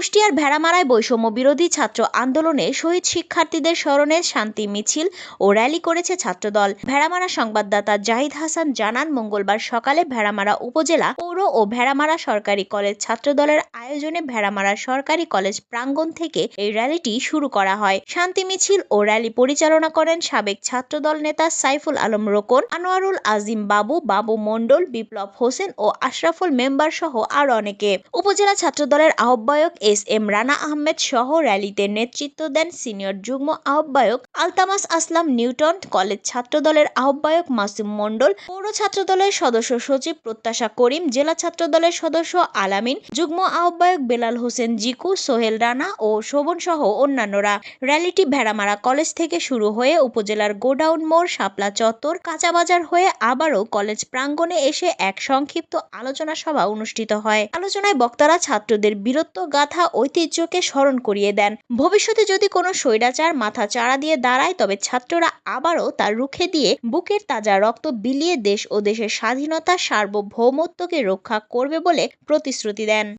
কুষ্টিয়ার ভেড়ামারায় বৈষম্য বিরোধী ছাত্র আন্দোলনে শহীদ শিক্ষার্থীদের স্মরণে শান্তি মিছিল ও র্যালি করেছে ছাত্রদল। ভেড়ামারা সংবাদদাতা জাহিদ হাসান জানান, মঙ্গলবার সকালে ভেড়ামারা উপজেলা পৌর ও ভেড়ামারা সরকারি কলেজ ছাত্রদলের আয়োজনে ভেড়ামারা সরকারি কলেজ প্রাঙ্গণ থেকে এই র্যালিটি শুরু করা হয়। শান্তি মিছিল ও র্যালি পরিচালনা করেন সাবেক ছাত্রদল নেতা সাইফুল আলম রোকন, আনোয়ারুল আজিম বাবু বাবু মণ্ডল, বিপ্লব হোসেন ও আশরাফুল মেম্বার সহ আরও অনেকে। উপজেলা ছাত্রদলের আহ্বায়ক এস এম রানা আহমেদ সহ র্যালিতে নেতৃত্ব দেন সিনিয়র যুগ্ম আহ্বায়ক আলতামাস আসলাম নিউটন, কলেজ ছাত্রদলের আহ্বায়ক মাসুম মণ্ডল, পৌর ছাত্রদলের সদস্য সচিব প্রত্যাশা করিম, জেলা ছাত্রদলের সদস্য আলামিন, যুগ্ম আহ্বায়ক বেলাল হোসেন জিকু, সোহেল রানা ও শোভন সহ অন্যান্যরা। র্যালিটি ভেড়ামারা কলেজ থেকে শুরু হয়ে উপজেলার গোডাউন মোড়, শাপলা চত্বর, কাঁচাবাজার হয়ে আবারও কলেজ প্রাঙ্গণে এসে এক সংক্ষিপ্ত আলোচনা সভা অনুষ্ঠিত হয়। আলোচনায় বক্তারা ছাত্রদের বীরত্ব, গাথা ঐতিহ্যকে স্মরণ করিয়ে দেন। ভবিষ্যতে যদি কোনো স্বৈরাচার মাথা চাড়া দিয়ে দাঁড়ায়, তবে ছাত্ররা আবারও তার রুখে দিয়ে বুকের তাজা রক্ত বিলিয়ে দেশ ও দেশের স্বাধীনতা, সার্বভৌমত্বকে রক্ষা করবে বলে প্রতিশ্রুতি দেন।